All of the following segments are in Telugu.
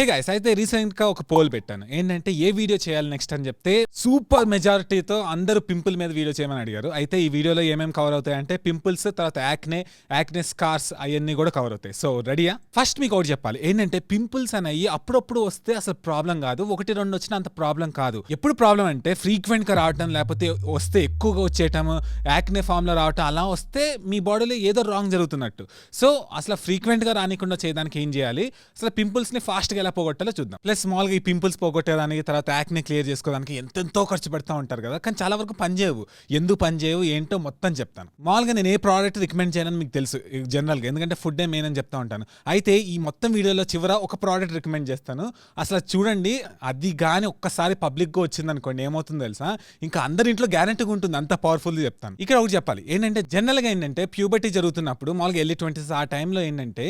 హే గైస్ అయితే రీసెంట్గా ఒక పోల్ పెట్టాను. ఏంటంటే ఏ వీడియో చేయాలి నెక్స్ట్ అని చెప్తే సూపర్ మెజారిటీతో అందరూ పింపుల్ మీద వీడియో చేయమని అడిగారు. అయితే ఈ వీడియోలో ఏమేమి కవర్ అవుతాయంటే పింపుల్స్ తర్వాత యాక్నే యాక్నే స్కార్స్ అవన్నీ కూడా కవర్ అవుతాయి. సో రెడీయా ఫస్ట్ మీకు ఒకటి చెప్పాలి. ఏంటంటే పింపుల్స్ అనేవి అప్పుడప్పుడు వస్తే అసలు ప్రాబ్లం కాదు. ఒకటి రెండు వచ్చిన అంత ప్రాబ్లం కాదు. ఎప్పుడు ప్రాబ్లం అంటే ఫ్రీక్వెంట్గా రావటం లేకపోతే వస్తే ఎక్కువగా వచ్చేయటం యాక్నే ఫామ్లో రావటం అలా వస్తే మీ బాడీలో ఏదో రాంగ్ జరుగుతున్నట్టు. సో అసలు ఫ్రీక్వెంట్గా రానికుండా చేయడానికి ఏం చేయాలి? అసలు పింపుల్స్ని ఫాస్ట్గా ఎలా పోగొట్టాలో చూద్దాం. ప్లస్ స్మాల్గా ఈ పింపుల్స్ పోగొట్టేదానికి తర్వాత యాక్ని క్లియర్ చేసుకోవడానికి ఎంతెంతో ఖర్చు పెడతా ఉంటారు కదా. కానీ చాలా వరకు పనిచేయవు ఎందుకు పనిచేయవు ఏంటో మొత్తం చెప్తాను. మామూలుగా నేను ఏ ప్రోడక్ట్ రికమెండ్ చేయనని మీకు తెలుసు జనరల్గా ఎందుకంటే ఫుడ్ మెయిన్ అని చెప్తా ఉంటాను. అయితే ఈ మొత్తం వీడియోలో చివర ఒక ప్రోడక్ట్ రికమెండ్ చేస్తాను. అసలు చూడండి అది కానీ ఒక్కసారి పబ్లిక్గా వచ్చింది అనుకోండి ఏమవుతుందో తెలుసా? ఇంకా అందరి ఇంట్లో గ్యారంటీగా ఉంటుంది అంత పవర్ఫుల్ చెప్తాను. ఇక్కడ ఒకటి చెప్పాలి. ఏంటంటే జనరల్గా ఏంటంటే ప్యూబర్టీ జరుగుతున్నప్పుడు మామూలుగా ఎల్లి ట్వంటీస్ ఆ టైంలో ఏంటంటే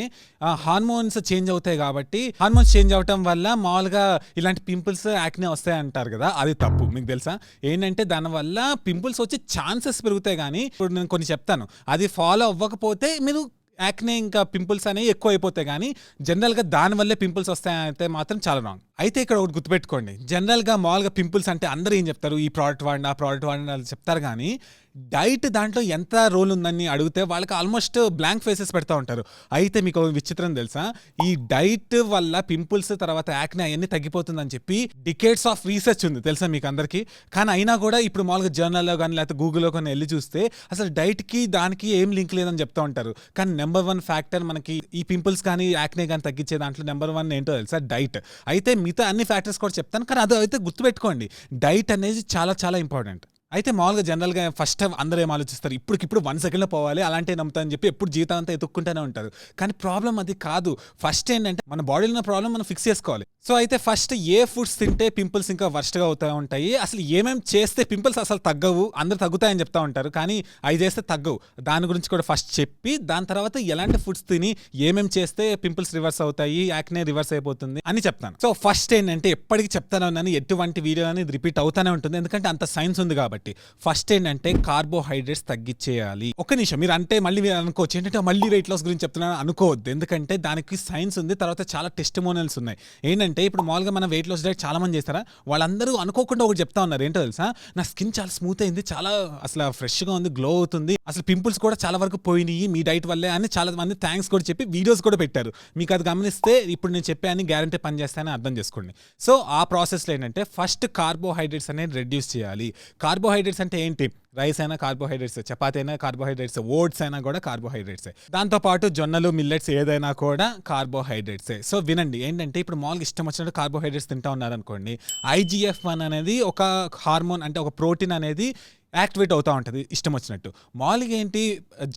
హార్మోన్స్ చేంజ్ అవుతాయి కాబట్టి హార్మోన్స్ చేంజ్ అవటం వల్ల మామూలుగా ఇలాంటి పింపుల్స్ యాక్నే వస్తాయి అంటారు కదా అది తప్పు. మీకు తెలుసా? ఏంటంటే దానివల్ల పింపుల్స్ వచ్చే ఛాన్సెస్ పెరుగుతాయి కానీ ఇప్పుడు నేను కొన్ని చెప్తాను. అది ఫాలో అవ్వకపోతే మీరు యాక్నే ఇంకా పింపుల్స్ అనేవి ఎక్కువ అయిపోతాయి కానీ జనరల్గా దానివల్లే పింపుల్స్ వస్తాయంటే మాత్రం చాలా రాంగ్ అయితే ఇక్కడ ఒకటి గుర్తుపెట్టుకోండి. జనరల్గా మామూలుగా పింపుల్స్ అంటే అందరూ ఏం చెప్తారు? ఈ ప్రోడక్ట్ వాడిన ఆ ప్రోడక్ట్ వాడిన అని చెప్తారు కానీ డైట్ దాంట్లో ఎంత రోల్ ఉందని అడిగితే వాళ్ళకి ఆల్మోస్ట్ బ్లాంక్ ఫేసెస్ పెడతా ఉంటారు. అయితే మీకు విచిత్రం తెలుసా? ఈ డైట్ వల్ల పింపుల్స్ తర్వాత యాక్నే అవన్నీ తగ్గిపోతుందని చెప్పి డికేట్స్ ఆఫ్ రీసెర్చ్ ఉంది తెలుసా మీకు అందరికీ? కానీ అయినా కూడా ఇప్పుడు మామూలుగా జర్నల్లో కానీ లేకపోతే గూగుల్లో కానీ వెళ్ళి చూస్తే అసలు డైట్కి దానికి ఏం లింక్ లేదని చెప్తా ఉంటారు. కానీ నెంబర్ వన్ ఫ్యాక్టర్ మనకి ఈ పింపుల్స్ కానీ యాక్నే కానీ తగ్గించే దాంట్లో నెంబర్ వన్ ఏంటో తెలుసా? డైట్. అయితే మీ మిగతా అన్ని ఫ్యాక్టర్స్ కూడా చెప్తాను. కానీ అది అయితే గుర్తుపెట్టుకోండి. డైట్ అనేది చాలా చాలా ఇంపార్టెంట్ అయితే మామూలుగా జనరల్గా ఫస్ట్ టైం అందరూ ఏం ఆలోచిస్తారు? ఇప్పటికిప్పుడు వన్ సెకండ్లో పోవాలి అలాంటి నమ్ముతా అని చెప్పి ఎప్పుడు జీవితం అంతా ఎత్తుక్కుంటూనే ఉంటారు. కానీ ప్రాబ్లం అది కాదు. ఫస్ట్ ఏంటంటే మన బాడీలో ఉన్న ప్రాబ్లం మనం ఫిక్స్ చేసుకోవాలి. సో అయితే ఫస్ట్ ఏ ఫుడ్స్ తింటే పింపుల్స్ ఇంకా వర్స్ట్గా అవుతూ ఉంటాయి? అసలు ఏమేమి చేస్తే పింపుల్స్ అసలు తగ్గవు? అందరు తగ్గుతాయని చెప్తా ఉంటారు. కానీ అవి చేస్తే తగ్గవు. దాని గురించి కూడా ఫస్ట్ చెప్పి దాని తర్వాత ఎలాంటి ఫుడ్స్ తిని ఏమేమి చేస్తే పింపుల్స్ రివర్స్ అవుతాయి? యాక్నే రివర్స్ అయిపోతుంది అని చెప్తాను. సో ఫస్ట్ ఏంటంటే ఎప్పటికీ చెప్తాను ఉన్నాను. ఎటువంటి వీడియో అనేది రిపీట్ అవుతానే ఉంటుంది. ఎందుకంటే అంత సైన్స్ ఉంది కాబట్టి. ఫస్ట్ ఏంటంటే కార్బోహైడ్రేట్స్ తగ్గించేయాలి. ఒక నిమిషం. మీరు అంటే మళ్ళీ మీరు అనుకోవచ్చు. ఏంటంటే మళ్ళీ వెయిట్ లాస్ గురించి చెప్తున్నాను అనుకోవద్దు. ఎందుకంటే దానికి సైన్స్ ఉంది. తర్వాత చాలా టెస్టిమోనల్స్ ఉన్నాయి. ఏంటంటే ఇప్పుడు మామూలుగా మన వెయిట్ లాస్ డైట్ చాలా మంది చేస్తారా? వాళ్ళందరూ అనుకోకుండా ఒకటి చెప్తా ఉన్నారు. ఏంటో తెలుసా? నా స్కిన్ చాలా స్మూత్ అయింది చాలా అసలు ఫ్రెష్గా ఉంది గ్లో అవుతుంది. అసలు పింపుల్స్ కూడా చాలా వరకు పోయినాయి మీ డైట్ వల్లే అని చాలా మంది థ్యాంక్స్ కూడా చెప్పి వీడియోస్ కూడా పెట్టారు. మీకు అది గమనిస్తే ఇప్పుడు నేను చెప్పాను గ్యారంటీ పని చేస్తానని అర్థం చేసుకోండి. సో ఆ ప్రాసెస్లో ఏంటంటే ఫస్ట్ కార్బోహైడ్రేట్స్ అనేది రెడ్యూస్ చేయాలి. కార్బోహైడ్రేట్స్ అంటే ఏంటి? రైస్ అయినా కార్బోహైడ్రేట్స్ చపాతీ అయినా కార్బోహైడ్రేట్స్ ఓట్స్ అయినా కూడా కార్బోహైడ్రేట్స్ దాంతో పాటు జొన్నలు మిల్లెట్స్ ఏదైనా కూడా కార్బోహైడ్రేట్స్ సో వినండి ఏంటంటే ఇప్పుడు మామూలుగా ఇష్టం వచ్చినట్టు కార్బోహైడ్రేట్స్ తింటా ఉన్నారనుకోండి ఐజీఎఫ్ వన్ అనేది ఒక హార్మోన్ అంటే ఒక ప్రోటీన్ అనేది యాక్టివేట్ అవుతూ ఉంటుంది ఇష్టం వచ్చినట్టు. మామూలుగా ఏంటి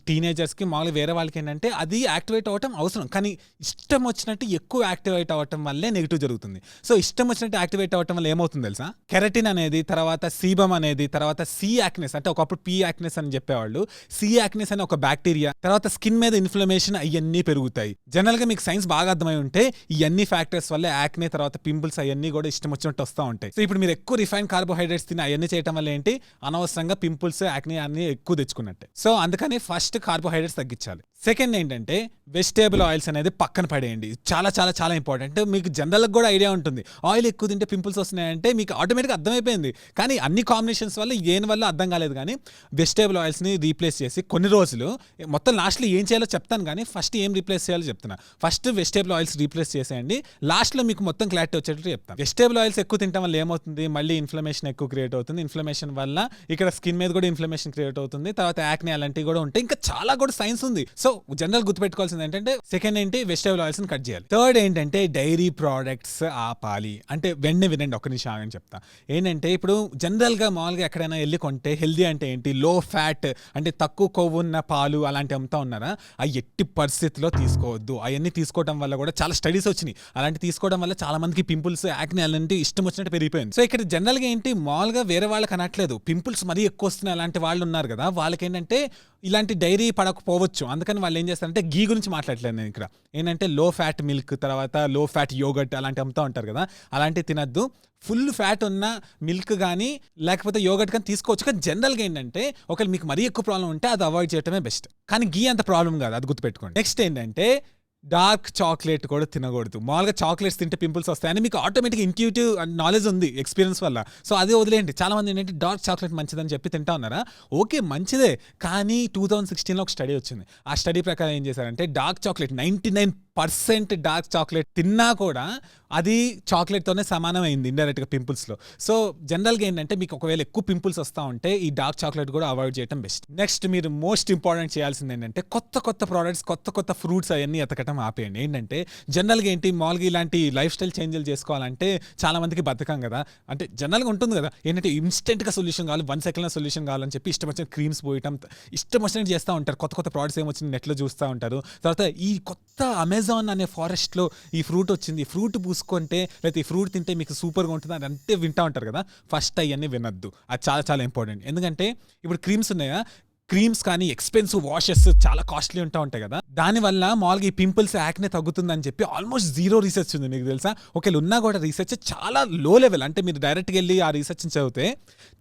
టీనేజర్స్కి మామూలుగా వేరే వాళ్ళకి ఏంటంటే అది యాక్టివేట్ అవ్వటం అవసరం. కానీ ఇష్టం వచ్చినట్టు ఎక్కువ యాక్టివేట్ అవ్వటం వల్లే నెగిటివ్ జరుగుతుంది. సో ఇష్టం వచ్చినట్టు యాక్టివేట్ అవ్వటం వల్ల ఏమవుతుంది తెలుసా? కెరటిన్ అనేది తర్వాత సీబమ్ అనేది తర్వాత సి యాక్నెస్ అంటే ఒకప్పుడు పి యాక్నెస్ అని చెప్పేవాళ్ళు. సి యాక్నెస్ అనే ఒక బ్యాక్టీరియా తర్వాత స్కిన్ మీద ఇన్ఫ్లమేషన్ అవన్నీ పెరుగుతాయి. జనరల్గా మీకు సైన్స్ బాగా అర్థమై ఉంటే ఇవన్నీ ఫ్యాక్టర్స్ వల్ల యాక్నే తర్వాత పింపుల్స్ అవన్నీ కూడా ఇష్టం వచ్చినట్టు వస్తూ ఉంటాయి. సో ఇప్పుడు మీరు ఎక్కువ రిఫైన్ కార్బోహైడ్రేట్స్ తిని అవన్నీ చేయడం వల్ల ఏంటి? అనవసరంగా పింపుల్స్ యాక్ని అన్ని ఎక్కువ తెచ్చుకున్నట్టే. సో అందుకని ఫస్ట్ కార్బోహైడ్రేట్స్ తగ్గించాలి. సెకండ్ ఏంటంటే వెజిటేబుల్ ఆయిల్స్ అనేది పక్కన పడేయండి. చాలా చాలా చాలా ఇంపార్టెంట్ మీకు జనరల్గా కూడా ఐడియా ఉంటుంది. ఆయిల్ ఎక్కువ తింటే పింపుల్స్ వస్తున్నాయంటే మీకు ఆటోమేటిక్గా అర్థమైపోయింది. కానీ అన్ని కాంబినేషన్స్ వల్ల ఏం వల్ల అర్థం కాలేదు కానీ వెజిటేబుల్ ఆయిల్స్ని రీప్లేస్ చేసి కొన్ని రోజులు మొత్తం లాస్ట్లో ఏం చేయాలో చెప్తాను కానీ ఫస్ట్ ఏం రీప్లేస్ చేయాలో చెప్తున్నా. ఫస్ట్ వెజిటేబుల్ ఆయిల్స్ రీప్లేస్ చేసేయండి. లాస్ట్లో మీకు మొత్తం క్లారిటీ వచ్చేటట్టు చెప్తాను. వెజిటేబుల్ ఆయిల్స్ ఎక్కువ తింటాం వల్ల ఏమవుతుంది? మళ్ళీ ఇన్ఫ్లమేషన్ ఎక్కువ క్రియేట్ అవుతుంది. ఇన్ఫ్లమేషన్ వల్ల ఇక్కడ స్కిన్ మీద కూడా ఇన్ఫ్లమేషన్ క్రియేట్ అవుతుంది. తర్వాత యాక్నే అలాంటివి కూడా ఉంటాయి. ఇంకా చాలా కూడా సైన్స్ ఉంది. సో జనరల్ గుర్తుపెట్టుకోవాల్సింది ఏంటంటే సెకండ్ ఏంటి వెజిటేబుల్ ఆయిల్స్ కట్ చేయాలి. థర్డ్ ఏంటంటే డైరీ ప్రోడక్ట్స్ ఆపాలి. అంటే వెంటనే వినండి ఒక్క నిమిషం ఆగని చెప్తా. ఏంటంటే ఇప్పుడు జనరల్గా మామూలుగా ఎక్కడైనా వెళ్ళి కొంటే హెల్దీ అంటే ఏంటి లో ఫ్యాట్ అంటే తక్కువ కొవ్వు ఉన్న పాలు అలాంటివి అమ్ముతా ఉన్నారా? అవి ఎట్టి పరిస్థితిలో తీసుకోవద్దు. అవన్నీ తీసుకోవడం వల్ల కూడా చాలా స్టడీస్ వచ్చినాయి. అలాంటి తీసుకోవడం వల్ల చాలా మందికి పింపుల్స్ యాక్ని అలాంటి ఇష్టం వచ్చినట్టు పెరిగిపోయింది. సో ఇక్కడ జనరల్గా ఏంటి మామూలుగా వేరే వాళ్ళకి అనట్లేదు. పింపుల్స్ మరీ ఎక్కువ వస్తున్నాయి అలాంటి వాళ్ళు ఉన్నారు కదా. వాళ్ళకి ఏంటంటే ఇలాంటి డైరీ పడకపోవచ్చు. అందుకని వాళ్ళు ఏం చేస్తారంటే గీ గురించి మాట్లాడలేదు నేను ఇక్కడ. ఏంటంటే లో ఫ్యాట్ మిల్క్ తర్వాత లో ఫ్యాట్ యోగట్ అలాంటి అమ్ముతూ ఉంటారు కదా అలాంటివి తినద్దు. ఫుల్ ఫ్యాట్ ఉన్న మిల్క్ కానీ లేకపోతే యోగట్ కానీ తీసుకోవచ్చు. కానీ జనరల్గా ఏంటంటే ఒకవేళ మీకు మరీ ఎక్కువ ప్రాబ్లం ఉంటే అది అవాయిడ్ చేయడమే బెస్ట్ కానీ గీ అంత ప్రాబ్లం కాదు అది గుర్తుపెట్టుకోండి. నెక్స్ట్ ఏంటంటే డార్క్ చాక్లెట్ కూడా తినకూడదు. మామూలుగా చాక్లెట్స్ తింటే పింపుల్స్ వస్తాయని మీకు ఆటోమేటిక్ ఇంట్యూటివ్ నాలెడ్జ్ ఉంది ఎక్స్పీరియన్స్ వల్ల. సో అదే వదిలేయండి. చాలా మంది ఏంటంటే డార్క్ చాక్లెట్ మంచిదని చెప్పి తింటా ఉన్నారా? ఓకే మంచిదే. కానీ టూ థౌజండ్ సిక్స్టీన్లో ఒక స్టడీ వచ్చింది. ఆ స్టడీ ప్రకారం ఏం చేశారంటే dark chocolate ninety nine percent dark chocolate తిన్నా కూడా అది చాక్లెట్తోనే సమానమైంది ఇండైరెక్ట్గా పింపుల్స్లో. సో జనరల్గా ఏంటంటే మీకు ఒకవేళ ఎక్కువ పింపుల్స్ వస్తూ ఉంటే ఈ డార్క్ చాక్లెట్ కూడా అవాయిడ్ చేయడం బెస్ట్. నెక్స్ట్ మీరు మోస్ట్ ఇంపార్టెంట్ చేయాల్సింది ఏంటంటే కొత్త కొత్త ప్రోడక్ట్స్ కొత్త కొత్త ఫ్రూట్స్ అవన్నీ ఎతకటం ఆపేయండి. ఏంటంటే జనరల్గా ఏంటి మామూలుగా ఇలాంటి లైఫ్ స్టైల్ చేంజ్లు చేసుకోవాలంటే చాలామందికి బతకం కదా. అంటే జనరల్గా ఉంటుంది కదా. ఏంటంటే ఇన్స్టెంట్గా సొల్యూషన్ కావాలి వన్ సెకండ్లో సొల్యూషన్ కావాలని చెప్పి ఇష్టం వచ్చిన క్రీమ్స్ పోయటం ఇష్టం వచ్చినట్టు చేస్తూ ఉంటారు. కొత్త కొత్త ప్రోడక్ట్స్ ఏమొచ్చింది నెట్లో చూస్తూ ఉంటారు. తర్వాత ఈ కొత్త అమెజాన్ అనే ఫారెస్ట్లో ఈ ఫ్రూట్ వచ్చింది. ఈ ఫ్రూట్ పూసుకుంటే లేకపోతే ఈ ఫ్రూట్ తింటే మీకు సూపర్గా ఉంటుంది అని అంతే వింటా ఉంటారు కదా. ఫస్ట్ అవన్నీ వినొద్దు. అది చాలా చాలా ఇంపార్టెంట్. ఎందుకంటే ఇప్పుడు క్రీమ్స్ ఉన్నాయా? క్రీమ్స్ కానీ ఎక్స్పెన్సివ్ వాషెస్ చాలా కాస్ట్లీ ఉంటా ఉంటాయి కదా. దానివల్ల మామూలుగా ఈ పింపుల్స్ యాక్నే తగ్గుతుందని చెప్పి ఆల్మోస్ట్ జీరో రీసెర్చ్ ఉంది మీకు తెలుసా? ఒకవేళ ఉన్నా కూడా రీసెర్చ్ చాలా లో లెవెల్ అంటే మీరు డైరెక్ట్గా వెళ్ళి ఆ రీసెర్చ్ చదివితే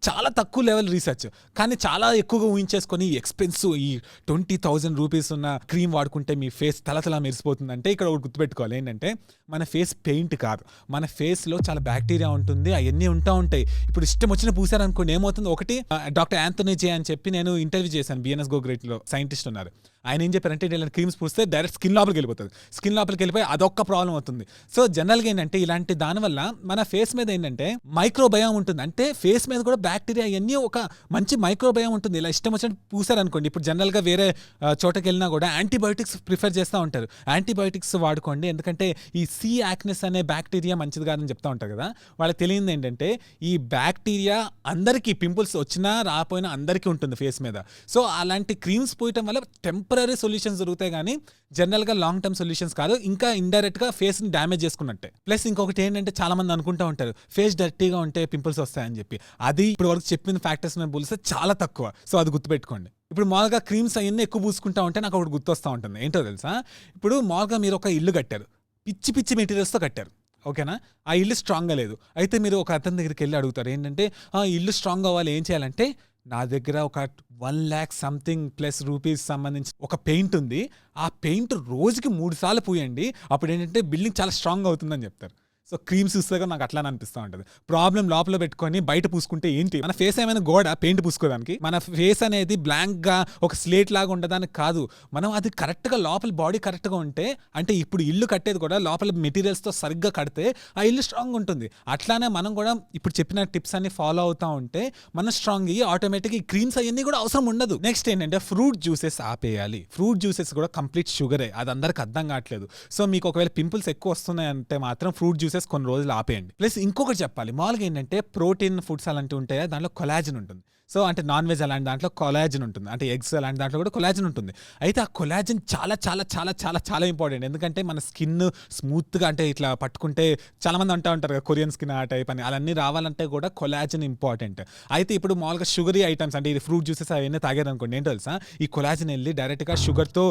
చాలా తక్కువ లెవెల్ రీసెర్చ్ కానీ చాలా ఎక్కువగా ఊహించేసుకొని ఎక్స్పెన్సివ్ ఈ ట్వంటీ థౌజండ్ రూపీస్ ఉన్న క్రీమ్ వాడుకుంటే మీ ఫేస్ తలతలా మెరిసిపోతుందంటే ఇక్కడ ఒకటి గుర్తుపెట్టుకోవాలి. ఏంటంటే మన ఫేస్ పెయింట్ కాదు. మన ఫేస్లో చాలా బ్యాక్టీరియా ఉంటుంది. అవన్నీ ఉంటా ఉంటాయి. ఇప్పుడు ఇష్టం వచ్చిన పూసారనుకోండి ఏమవుతుంది? ఒకటి డాక్టర్ యాంథనీ జే అని చెప్పి నేను ఇంటర్వ్యూ చేశాను. బిఎన్ఎస్ గోగ్రేట్లో సైంటిస్ట్ ఉన్నారు. ఆయన ఏం చెప్పారంటే ఇలాంటి క్రీమ్స్ పూస్తే డైరెక్ట్ స్కిన్ లోపలికి వెళ్ళిపోతుంది. స్కిన్ లోపలికి వెళ్ళిపోయి అదొక్క ప్రాబ్లం అవుతుంది. సో జనరల్గా ఏంటంటే ఇలాంటి దానివల్ల మన ఫేస్ మీద ఏంటంటే మైక్రోబయం ఉంటుంది. అంటే ఫేస్ మీద కూడా బ్యాక్టీరియా ఇవన్నీ ఒక మంచి మైక్రోబయం ఉంటుంది. ఇలా ఇష్టం వచ్చినట్టు పూసారనుకోండి. ఇప్పుడు జనరల్గా వేరే చోటకి వెళ్ళినా కూడా యాంటీబయోటిక్స్ ప్రిఫర్ చేస్తూ ఉంటారు. యాంటీబయోటిక్స్ వాడుకోండి. ఎందుకంటే ఈ సి యాక్నెస్ అనే బ్యాక్టీరియా మంచిది కాదని చెప్తా ఉంటారు కదా. వాళ్ళకి తెలియదు ఏంటంటే ఈ బ్యాక్టీరియా అందరికీ పింపుల్స్ వచ్చినా రాపోయినా అందరికీ ఉంటుంది ఫేస్ మీద. సో అలాంటి క్రీమ్స్ పోయటం వల్ల టెంపర్ సొల్యూషన్స్ దొరుకుతాయి కానీ జనరల్గా లాంగ్ టర్మ్ సొల్యూషన్స్ కాదు ఇంకా ఇండైరెక్ట్గా ఫేస్ని డ్యామేజ్ చేసుకున్నట్టే. ప్లస్ ఇంకొకటి ఏంటంటే చాలా మంది అనుకుంటూ ఉంటారు ఫేస్ డర్టీగా ఉంటే పింపుల్స్ వస్తాయని చెప్పి. అది ఇప్పుడు వరకు చెప్పిన ఫ్యాక్టర్స్ మేము పోలిస్తే చాలా తక్కువ. సో అది గుర్తుపెట్టుకోండి. ఇప్పుడు మామూలుగా క్రీమ్స్ అవన్నీ ఎక్కువ పూసుకుంటా ఉంటే నాకు ఒకటి గుర్తొస్తూ ఉంటుంది. ఏంటో తెలుసా? ఇప్పుడు మామూలుగా మీరు ఒక ఇల్లు కట్టారు. పిచ్చి పిచ్చి మెటీరియల్స్తో కట్టారు. ఓకేనా? ఆ ఇల్లు స్ట్రాంగ్గా లేదు. అయితే మీరు ఒక అతని దగ్గరికి వెళ్ళి అడుగుతారు. ఏంటంటే "ఆ, ఇల్లు స్ట్రాంగ్ అవ్వాలి. ఏం చేయాలంటే నా దగ్గర ఒక one lakh something plus rupees సంబంధించి ఒక పెయింట్ ఉంది. ఆ పెయింట్ రోజుకి మూడు సార్లు పూయండి. అప్పుడు ఏంటంటే బిల్డింగ్ చాలా స్ట్రాంగ్ అవుతుందని చెప్తారు. సో క్రీమ్స్ చూస్తే నాకు అట్లా అనిపిస్తూ ఉంటుంది. ప్రాబ్లం లోపల పెట్టుకొని బయట పూసుకుంటే ఏంటి? మన ఫేస్ ఏమైనా గోడ పెయింట్ పూసుకోవడానికి మన ఫేస్ అనేది బ్లాంక్గా ఒక స్లేట్ లాగా ఉండడానికి కాదు. మనం అది కరెక్ట్గా లోపల బాడీ కరెక్ట్గా ఉంటే అంటే ఇప్పుడు ఇల్లు కట్టేది కూడా లోపల మెటీరియల్స్తో సరిగ్గా కడితే ఆ ఇల్లు స్ట్రాంగ్ ఉంటుంది. అట్లానే మనం కూడా ఇప్పుడు చెప్పిన టిప్స్ అన్ని ఫాలో అవుతా ఉంటే మనం స్ట్రాంగ్ అయ్యి ఆటోమేటిక్ ఈ క్రీమ్స్ అవన్నీ కూడా అవసరం ఉండదు. నెక్స్ట్ ఏంటంటే ఫ్రూట్ జ్యూసెస్ ఆపేయాలి. ఫ్రూట్ జ్యూసెస్ కూడా కంప్లీట్ షుగరే అది అందరికి అర్థం కావట్లేదు. సో మీకు ఒకవేళ పింపుల్స్ ఎక్కువ వస్తున్నాయంటే మాత్రం ఫ్రూట్ జ్యూసెస్ కొన్ని రోజులు ఆపేయండి. ప్లస్ ఇంకొకటి చెప్పాలి మామూలుగా ఏంటంటే ప్రోటీన్ ఫుడ్స్ అలాంటివి ఉంటాయి దాంట్లో కొలాజిన్ ఉంటుంది. సో అంటే నాన్ వెజ్ అలాంటి దాంట్లో కొలాజిన్ ఉంటుంది. అంటే ఎగ్స్ అలాంటి దాంట్లో కూడా కొలాజిన్ ఉంటుంది. అయితే ఆ కొలాజిన్ చాలా చాలా చాలా చాలా చాలా ఇంపార్టెంట్. ఎందుకంటే మన స్కిన్ స్మూత్గా అంటే ఇట్లా పట్టుకుంటే చాలామంది అంటూ ఉంటారు కదా కొరియన్ స్కిన్ ఆ టైప్ అని. అలాన్నీ రావాలంటే కూడా కొలాజిన్ ఇంపార్టెంట్. అయితే ఇప్పుడు మామూలుగా షుగరీ ఐటమ్స్ అంటే ఇది ఫ్రూట్ జ్యూసెస్ అవన్నీ తాగేదనుకోండి ఏంటో తెలుసా? ఈ కొలాజిన్ వెళ్ళి డైరెక్ట్గా షుగర్తో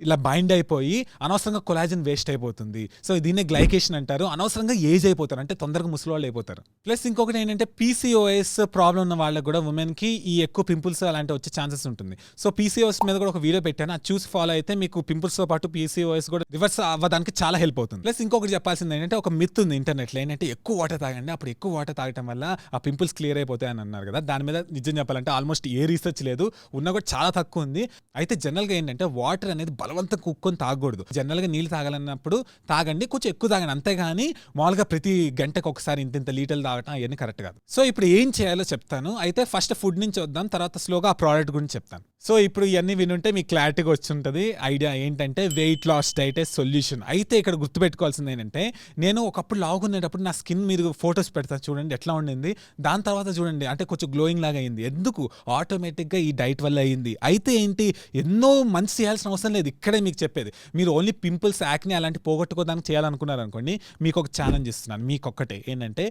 ఇలా బైండ్ అయిపోయి అనవసరంగా కొలాజిన్ వేస్ట్ అయిపోతుంది. సో దీన్నే గ్లైకేషన్ అంటారు. అనవసరంగా ఏజ్ అయిపోతారు. అంటే తొందరగా ముసలి వాళ్ళు అయిపోతారు. ప్లస్ ఇంకొకటి ఏంటంటే పీసీఓఎస్ ప్రాబ్లం ఉన్న వాళ్ళకి కూడా ఉమెన్కి ఈ ఎక్కువ పింపుల్స్ అలాంటి వచ్చే ఛాన్సెస్ ఉంటుంది. సో పీసీఓఎస్ మీద కూడా ఒక వీడియో పెట్టాను. అది చూసి ఫాలో అయితే మీకు పింపుల్స్తో పాటు పీసీఓఎస్ కూడా రివర్స్ అవ్వడానికి చాలా హెల్ప్ అవుతుంది. ప్లస్ ఇంకొకటి చెప్పాల్సింది ఏంటంటే ఒక మిత్ ఉంది ఇంటర్నెట్లో ఏంటంటే ఎక్కువ వాటర్ తాగండి. అప్పుడు ఎక్కువ వాటర్ తాగటం వల్ల ఆ పింపుల్స్ క్లియర్ అయిపోతాయి అని అన్నారు కదా. దాని మీద నిజం చెప్పాలంటే ఆల్మోస్ట్ ఏ రీసెర్చ్ లేదు. ఉన్నా కూడా చాలా తక్కువ ఉంది. అయితే జనరల్గా ఏంటంటే వాటర్ అనేది బలవంత కుక్కొని తాగకూడదు. జనరల్గా నీళ్ళు తాగాలన్నప్పుడు తాగండి కొంచెం ఎక్కువ తాగండి. అంతేగాని మామూలుగా ప్రతి గంటకు ఒకసారి ఇంత ఇంత లీటర్లు తాగటం అవన్నీ కరెక్ట్ కాదు. సో ఇప్పుడు ఏం చేయాలో చెప్తాను. అయితే ఫస్ట్ ఫుడ్ నుంచి వద్దాం. తర్వాత స్లోగా ఆ ప్రోడక్ట్ గురించి చెప్తాను. సో ఇప్పుడు ఇవన్నీ వినుంటే మీకు క్లారిటీగా వచ్చి ఉంటుంది ఐడియా ఏంటంటే వెయిట్ లాస్ డైట్ సొల్యూషన్. అయితే ఇక్కడ గుర్తుపెట్టుకోవాల్సింది ఏంటంటే నేను ఒకప్పుడు లాగునేటప్పుడు నా స్కిన్ మీరు ఫొటోస్ పెడతా చూడండి ఎట్లా ఉండింది. దాని తర్వాత చూడండి అంటే కొంచెం గ్లోయింగ్ లాగా అయింది. ఎందుకు? ఆటోమేటిక్గా ఈ డైట్ వల్ల అయింది. అయితే ఏంటి? ఎన్నో మంచి చేయాల్సిన అవసరం లేదు. ఇక్కడే మీకు చెప్పేది. మీరు ఓన్లీ పింపుల్స్ యాక్ని అలాంటి పోగొట్టుకోదానికి చేయాలనుకున్నారనుకోండి మీకు ఒక ఛాలెంజ్ ఇస్తున్నాను. మీకు ఒక్కటే ఏంటంటే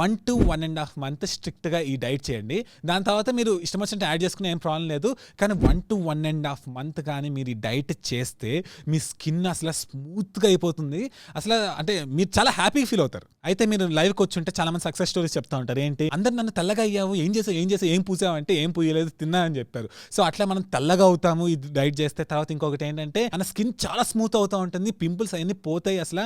one to one and half month స్ట్రిక్ట్గా ఈ డైట్ చేయండి. దాని తర్వాత మీరు ఇష్టం వచ్చినట్టు యాడ్ చేసుకునే ఏం ప్రాబ్లం లేదు. కానీ one to one and half month కానీ మీరు ఈ డైట్ చేస్తే మీ స్కిన్ అసలు స్మూత్గా అయిపోతుంది. అసలు అంటే మీరు చాలా హ్యాపీ ఫీల్ అవుతారు. అయితే మీరు లైవ్కి వచ్చి ఉంటే చాలా మంది సక్సెస్ స్టోరీస్ చెప్తా ఉంటారు. ఏంటి? అందరు నన్ను తెల్లగా అయ్యావు ఏం చేసావు ఏం చేసావు ఏం పూసావు అంటే ఏం పూయలేదు తిన్నా అని చెప్పారు. సో అట్లా మనం తెల్లగా అవుతాము ఇది డైట్ చేస్తే. తర్వాత ఇంకొకటి ఏంటంటే మన స్కిన్ చాలా స్మూత్ అవుతూ ఉంటుంది పింపుల్స్ అవన్నీ పోతాయి అసలు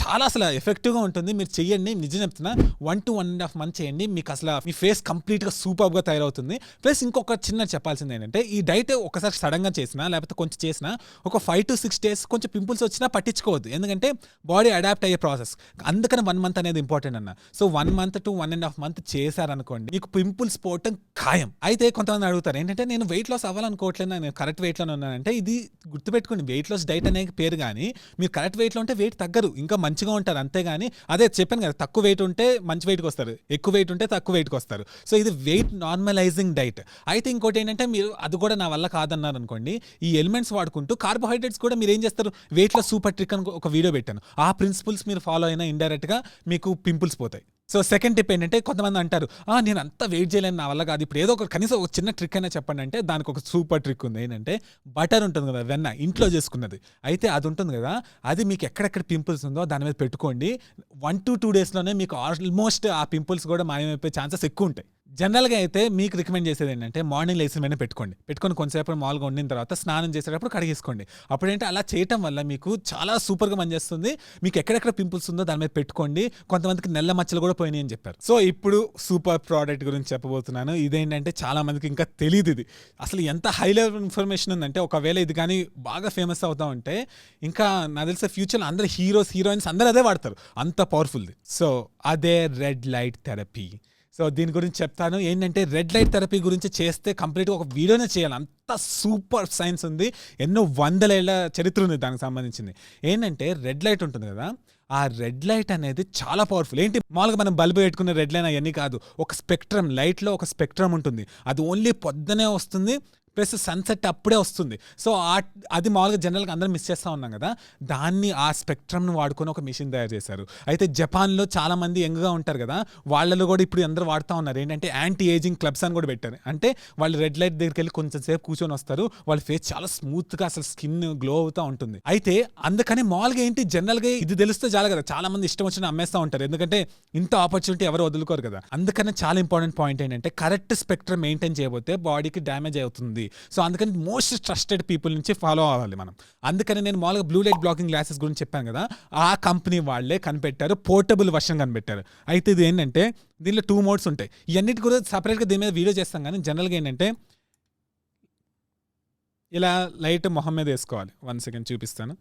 చాలా అసలు ఎఫెక్టివ్గా ఉంటుంది. మీరు చెయ్యండి నిజం చెప్తున్నా. One to one and half month చేయండి మీకు అసలు మీ ఫేస్ కంప్లీట్గా సూపర్గా తయారవుతుంది. ప్లస్ ఇంకొక చిన్న చెప్పాల్సింది ఏంటంటే ఈ డైట్ ఒకసారి సడన్గా చేసినా లేకపోతే కొంచెం చేసినా ఒక ఫైవ్ టు సిక్స్ డేస్ కొంచెం పింపుల్స్ వచ్చినా పట్టించుకోవద్దు. ఎందుకంటే బాడీ అడాప్ట్ అయ్యే ప్రాసెస్ అందుకని వన్ మంత్ అనేది ఇంపార్టెంట్ అన్న. So one month to one and half month చేశారనుకోండి మీకు పింపుల్స్ పోవటం ఖాయం. అయితే కొంతమంది అడుగుతారు ఏంటంటే నేను వెయిట్ లాస్ అవ్వాలనుకోవట్లేదు నేను కరెక్ట్ వెయిట్లో ఉన్నానంటే ఇది గుర్తుపెట్టుకోండి వెయిట్ లాస్ డైట్ అనే పేరు కానీ మీరు కరెక్ట్ వెయిట్లో ఉంటే వెయిట్ తగ్గరు ఇంకా మంచిగా ఉంటారు అంతేగాని అదే చెప్పాను కదా తక్కువ వెయిట్ ఉంటే మంచి వెయిట్కి వస్తారు ఎక్కువ వెయిట్ ఉంటే తక్కువ వెయిట్కి వస్తారు. సో ఇది వెయిట్ నార్మలైజింగ్ డైట్ అయితే ఇంకోటి ఏంటంటే మీరు అది కూడా నా వల్ల కాదన్నారు అనుకోండి ఈ ఎలిమెంట్స్ వాడుకుంటూ కార్బోహైడ్రేట్స్ కూడా మీరు ఏం చేస్తారు? వెయిట్లో సూపర్ ట్రిక్ అని ఒక వీడియో పెట్టాను. ఆ ప్రిన్సిపల్స్ మీరు ఫాలో అయినా ఇండైరెక్ట్గా మీకు పింపుల్స్ పోతాయి. సో సెకండ్ టిప్ ఏంటంటే కొంతమంది అంటారు "ఆ, నేను అంతా వెయిట్ చేయలేను నా వల్ల కాదు. ఇప్పుడు ఏదో ఒక కనీసం ఒక చిన్న ట్రిక్ అయినా చెప్పండి అంటే దానికి ఒక సూపర్ ట్రిక్ ఉంది. ఏంటంటే బటర్ ఉంటుంది కదా వెన్న ఇంట్లో చేసుకున్నది. అయితే అది ఉంటుంది కదా అది మీకు ఎక్కడెక్కడ పింపుల్స్ ఉందో దాని మీద పెట్టుకోండి. వన్ టు టూ డేస్లోనే మీకు ఆల్మోస్ట్ ఆ పింపుల్స్ కూడా మాయమైపోయే ఛాన్సెస్ ఎక్కువ ఉంటాయి. జనరల్గా అయితే మీకు రికమెండ్ చేసేది ఏంటంటే మార్నింగ్ లేచిన వెంటనే పెట్టుకోండి. పెట్టుకొని కొంతసేపు మామూలుగా వండిన తర్వాత స్నానం చేసేటప్పుడు కడిగేసుకోండి. అప్పుడేంటే అలా చేయటం వల్ల మీకు చాలా సూపర్గా పనిచేస్తుంది. మీకు ఎక్కడెక్కడ పింపుల్స్ ఉందో దాని మీద పెట్టుకోండి. కొంతమందికి నెల్ల మచ్చలు కూడా పోయినాయి అని చెప్పారు. సో ఇప్పుడు సూపర్ ప్రోడక్ట్ గురించి చెప్పబోతున్నాను. ఇదేంటంటే చాలా మందికి ఇంకా తెలియదు ఇది. అసలు ఎంత హై లెవెల్ ఇన్ఫర్మేషన్ ఉందంటే ఒకవేళ ఇది కానీ బాగా ఫేమస్ అవుతా ఉంటే ఇంకా నాకు తెలిసే ఫ్యూచర్లో అందరు హీరోస్ హీరోయిన్స్ అందరూ అదే వాడతారు. అంత పవర్ఫుల్ది. సో అదే రెడ్ లైట్ థెరపీ. సో దీని గురించి చెప్తాను. ఏంటంటే రెడ్ లైట్ థెరపీ గురించి చేస్తే కంప్లీట్గా ఒక వీడియోనే చేయాలి. అంత సూపర్ సైన్స్ ఉంది. ఎన్నో వందలేళ్ళ చరిత్ర ఉంది దానికి సంబంధించింది. ఏంటంటే రెడ్ లైట్ ఉంటుంది కదా ఆ రెడ్ లైట్ అనేది చాలా పవర్ఫుల్ ఏంటి? మామూలుగా మనం బల్బు పెట్టుకునే రెడ్ లైన్ అవన్నీ కాదు. ఒక స్పెక్ట్రమ్ లైట్లో ఒక స్పెక్ట్రమ్ ఉంటుంది. అది ఓన్లీ పొద్దునే వస్తుంది. ప్లస్ సన్సెట్ అప్పుడే వస్తుంది. సో ఆ అది మామూలుగా జనరల్గా అందరం మిస్ చేస్తూ ఉన్నాం కదా. దాన్ని ఆ స్పెక్ట్రమ్ను వాడుకొని ఒక మిషన్ తయారు చేశారు. అయితే జపాన్లో చాలామంది యంగ్గా ఉంటారు కదా. వాళ్ళలో కూడా ఇప్పుడు అందరూ వాడుతూ ఉన్నారు. ఏంటంటే యాంటీ ఏజింగ్ క్లబ్స్ అని కూడా పెట్టారు. అంటే వాళ్ళు రెడ్ లైట్ దగ్గరికి వెళ్ళి కొంచెం సేపు కూర్చొని వస్తారు. వాళ్ళ ఫేస్ చాలా స్మూత్గా అసలు స్కిన్ గ్లో అవుతూ ఉంటుంది. అయితే అందుకని మామూలుగా ఏంటి? జనరల్గా ఇది తెలిస్తే చాలా కదా. చాలా మంది ఇష్టం వచ్చిన అమ్మేస్తూ ఉంటారు. ఎందుకంటే ఇంత ఆపర్చునిటీ ఎవరు వదులుకోరు కదా. అందుకనే చాలా ఇంపార్టెంట్ పాయింట్ ఏంటంటే కరెక్ట్ స్పెక్ట్రమ్ మెయింటైన్ చేయబోతే బాడీకి డ్యామేజ్ అవుతుంది. సో అందుకని మోస్ట్ ట్రస్టెడ్ పీపుల్ నుంచి ఫాలో అవ్వాలి మనం. అందుకని నేను మామూలుగా బ్లూ లైట్ బ్లాకింగ్ గ్లాసెస్ గురించి చెప్పాను కదా ఆ కంపెనీ వాళ్ళే కనిపెట్టారు పోర్టబుల్ వర్షన్ కనిపెట్టారు. అయితే ఇది ఏంటంటే దీనిలో టూ మోడ్స్ ఉంటాయి. ఇవన్నిటి కూడా సపరేట్గా దీని మీద వీడియో చేస్తాం కానీ జనరల్గా ఏంటంటే ఇలా లైట్ మొహం మీద వేసుకోవాలి. వన్ సెకండ్ చూపిస్తాను.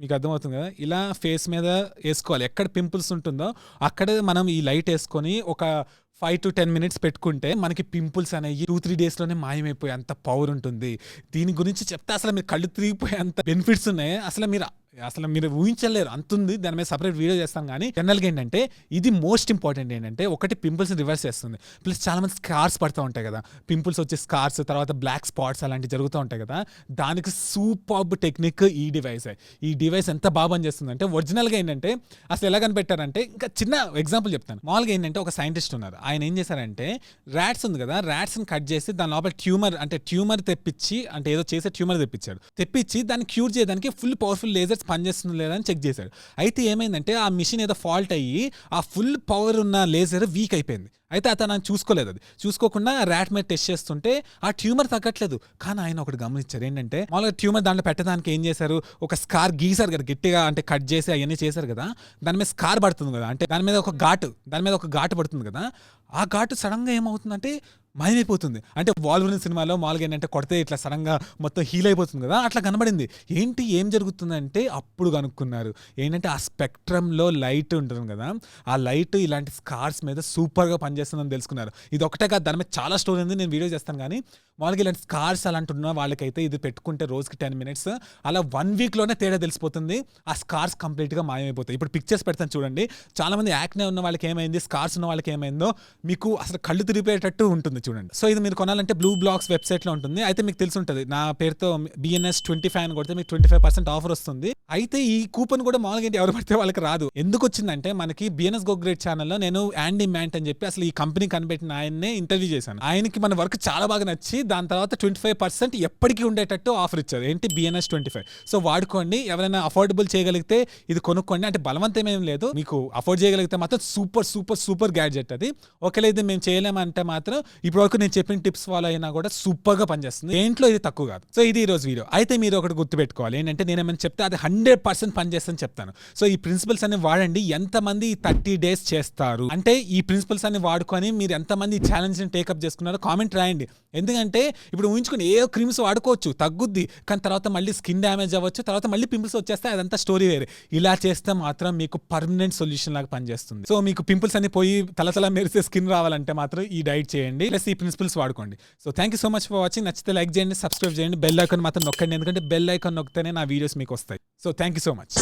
మీకు అర్థమవుతుంది కదా? ఇలా ఫేస్ మీద వేసుకోవాలి. ఎక్కడ పింపుల్స్ ఉంటుందో అక్కడ మనం ఈ లైట్ వేసుకొని ఒక ఫైవ్ టు టెన్ మినిట్స్ పెట్టుకుంటే మనకి పింపుల్స్ అనేవి టూ త్రీ డేస్లోనే మాయమైపోయి అంత పవర్ ఉంటుంది. దీని గురించి చెప్తే అసలు మీరు కళ్ళు తిరిగిపోయే అంత బెనిఫిట్స్ ఉన్నాయి. అసలు మీరు అసలు మీరు ఊహించలేరు. అంత ఉంది దాని మీద సపరేట్ వీడియో చేస్తాం కానీ జనరల్గా ఏంటంటే ఇది మోస్ట్ ఇంపార్టెంట్ ఏంటంటే ఒకటి పింపుల్స్ రివర్స్ చేస్తుంది. ప్లస్ చాలా మంది స్కార్స్ పడుతూ ఉంటాయి కదా. పింపుల్స్ వచ్చే స్కార్స్ తర్వాత బ్లాక్ స్పాట్స్ అలాంటివి జరుగుతూ ఉంటాయి కదా. దానికి సూపర్బ్ టెక్నిక్ ఈ డివైస్ ఈ డివైస్ ఎంత బాగా పనిచేస్తుంది అంటే ఒరిజినల్గా ఏంటంటే అసలు ఎలా కనిపెట్టారంటే ఇంకా చిన్న ఎగ్జాంపుల్ చెప్తాను. మామూలుగా ఏంటంటే ఒక సైంటిస్ట్ ఉన్నారు. ఆయన ఏం చేశారంటే ర్యాట్స్ ఉంది కదా ర్యాట్స్ని కట్ చేసి దాని లోపల ట్యూమర్ అంటే ట్యూమర్ తెప్పించి అంటే ఏదో చేసే ట్యూమర్ తెప్పించాడు. తెప్పించి దాన్ని క్యూర్ చేయడానికి ఫుల్ పవర్ఫుల్ లేజర్స్ పనిచేస్తుంది లేదా అని చెక్ చేశాడు. అయితే ఏమైందంటే ఆ మిషన్ ఏదో ఫాల్ట్ అయ్యి ఆ ఫుల్ పవర్ ఉన్న లేజర్ వీక్ అయిపోయింది. అయితే అతను ఆయన చూసుకోలేదు అది. చూసుకోకుండా ర్యాట్ మీద టెస్ట్ చేస్తుంటే ఆ ట్యూమర్ తగ్గట్లేదు. కానీ ఆయన ఒకటి గమనించారు. ఏంటంటే మామూలుగా ట్యూమర్ దాంట్లో పెట్టడానికి ఏం చేశారు? ఒక స్కార్ గీసారు కదా గట్టిగా అంటే కట్ చేసి అవన్నీ చేశారు కదా దాని మీద స్కార్ పడుతుంది కదా. అంటే దాని మీద ఒక ఘాటు దాని మీద ఒక ఘాటు పడుతుంది కదా. ఆ ఘాటు సడన్గా ఏమవుతుందంటే మాయమైపోతుంది అంటే వాల్వరిన్ సినిమాలో మామూలుగా ఏంటంటే కొడితే ఇట్లా సడన్గా మొత్తం హీల్ అయిపోతుంది కదా అట్లా కనబడింది. ఏంటి ఏం జరుగుతుందంటే అప్పుడు కనుక్కున్నారు. ఏంటంటే ఆ స్పెక్ట్రంలో లైట్ ఉంటుంది కదా ఆ లైట్ ఇలాంటి స్కార్స్ మీద సూపర్గా పనిచేస్తుందని తెలుసుకున్నారు. ఇది ఒకటే కాదు దాని మీద చాలా స్టోరీ ఉంది నేను వీడియో చేస్తాను. కానీ వాళ్ళకి ఇలాంటి స్కార్స్ అలాంటి ఉన్న వాళ్ళకైతే ఇది పెట్టుకుంటే రోజుకి టెన్ మినిట్స్ అలా వన్ వీక్లోనే తేడా తెలిసిపోతుంది. ఆ స్కార్స్ కంప్లీట్గా మాయమైపోతాయి. ఇప్పుడు పిక్చర్స్ పెడతాను చూడండి. చాలా మంది యాక్నే ఉన్న వాళ్ళకి ఏమైంది? స్కార్స్ ఉన్న వాళ్ళకి ఏమైందో మీకు అసలు కళ్ళు తిరిగిపోయేటట్టు ఉంటుంది చూడండి. సో ఇది మీరు కొనాలంటే బ్లూ బ్లాక్స్ వెబ్సైట్లో ఉంటుంది. అయితే మీకు తెలిసి ఉంటుంది నా పేరుతో బిఎన్ఎస్ ట్వంటీ ఫైవ్ అని కొడితే మీకు ట్వంటీ ఫైవ్ పర్సెంట్ ఆఫర్ వస్తుంది. అయితే ఈ కూపన్ కూడా మామూలుగా ఏంటి? ఎవరు పడితే వాళ్ళకి రాదు. ఎందుకు వచ్చిందంటే మనకి బిఎన్ఎస్ గోగ్రేట్ ఛానల్లో నేను యాండీ మ్యాంట్ అని చెప్పి అసలు ఈ కంపెనీ కనిపెట్టిన ఆయన్నే ఇంటర్వ్యూ చేశాను. ఆయనకి మన వర్క్ చాలా బాగా నచ్చి దాని తర్వాత ట్వంటీ ఫైవ్ పర్సెంట్ ఎప్పటికీ ఉండేటట్టు ఆఫర్ ఇచ్చారు. ఏంటి? BNS twenty five. సో వాడుకోండి. ఎవరైనా అఫోర్డబుల్ చేయగలిగితే ఇది కొనుక్కోండి. అంటే బలవంతం ఏం లేదు. మీకు అఫోర్డ్ చేయగలిగితే మాత్రం సూపర్ సూపర్ సూపర్ గ్యాడ్జెట్ అది. ఒకవేళ ఇది మేము చేయలేమంటే మాత్రం ఇప్పుడు వరకు నేను చెప్పిన టిప్స్ ఫాలో అయినా కూడా సూపర్గా పనిచేస్తుంది. ఏంట్లో ఇది తక్కువ కాదు. సో ఇది ఈరోజు వీడియో అయితే మీరు ఒకటి గుర్తుపెట్టుకోవాలి. ఏంటంటే నేను ఏమైనా చెప్తే అది హండ్రెడ్ పర్సెంట్ పనిచేస్తుందని చెప్తాను. సో ఈ ప్రిన్సిపల్స్ అన్ని వాడండి. ఎంతమంది థర్టీ డేస్ చేస్తారు? అంటే ఈ ప్రిన్సిపల్స్ అన్ని వాడుకొని మీరు ఎంతమంది ఈ ని టేకప్ చేసుకున్నారో కామెంట్ రాయండి. ఎందుకంటే ఇప్పుడు ఊహించుకుని ఏ క్రీమ్స్ వాడుకోవచ్చు తగ్గుద్ది. కానీ తర్వాత మళ్ళీ స్కిన్ డ్యామేజ్ అవ్వచ్చు తర్వాత మళ్ళీ పింపుల్స్ వచ్చేస్తే అదంతా స్టోరీ వేరే. ఇలా చేస్తే మాత్రం మీకు పర్మనెంట్ సొల్యూషన్ లాగా పనిచేస్తుంది. సో మీకు పింపుల్స్ అన్ని పోయి తలతల మెరిసే స్కిన్ రావాలంటే మాత్రం ఈ డైట్ చేయండి ప్లస్ ఈ ప్రిన్సిపల్స్ వాడుకోండి. So thank you so much for watching నచ్చితే లైక్ చేయండి సబ్స్క్రైబ్ చేయండి బెల్ ఐకాన్ మాత్రం నొక్కండి. ఎందుకంటే బెల్ ఐకాన్ నొక్కితేనే నా వీడియోస్ మీకు వస్తాయి. So thank you so much